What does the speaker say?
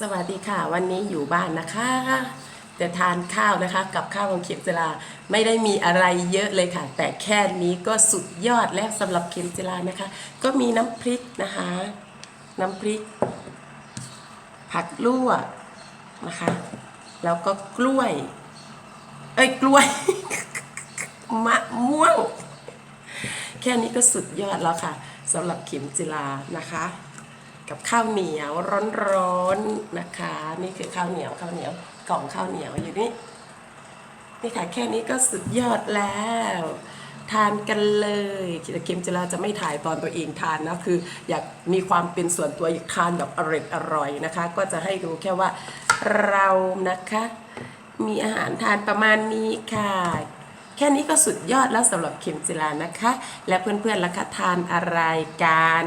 สวัสดีค่ะ วันนี้อยู่บ้านนะคะจะทานข้าวนะคะ กับข้าวของเข็มจิลาไม่ได้มีอะไรเยอะเลยค่ะ แต่แค่นี้ก็สุดยอดแล้วสำหรับเข็มจิลานะคะ ก็มีน้ำพริกนะคะ น้ำพริก ผักลวกนะคะ แล้วก็กล้วย เอ้ยกล้วย มะม่วง แค่นี้ก็สุดยอดแล้วค่ะสำหรับเข็มจิลานะคะ กับข้าวเหนียวร้อนๆนะคะ นี่คือข้าวเหนียวข้าวเหนียวกล่องข้าวเหนียวอยู่นี่นี่ค่ะแค่นี้ก็สุดยอดแล้ว ทานกันเลยเข็มจิลาจะไม่ถ่ายตอนตัวเองทานนะคือ อยากมีความเป็นส่วนตัวอยากทานแบบอร่อยอร่อยๆนะคะ ก็จะให้ดูแค่ว่าเรานะคะ มีอาหารทานประมาณนี้ค่ะแค่นี้ก็สุดยอดแล้วสำหรับเข็มจิลานะคะ และเพื่อนๆล่ะคะทานอะไรกัน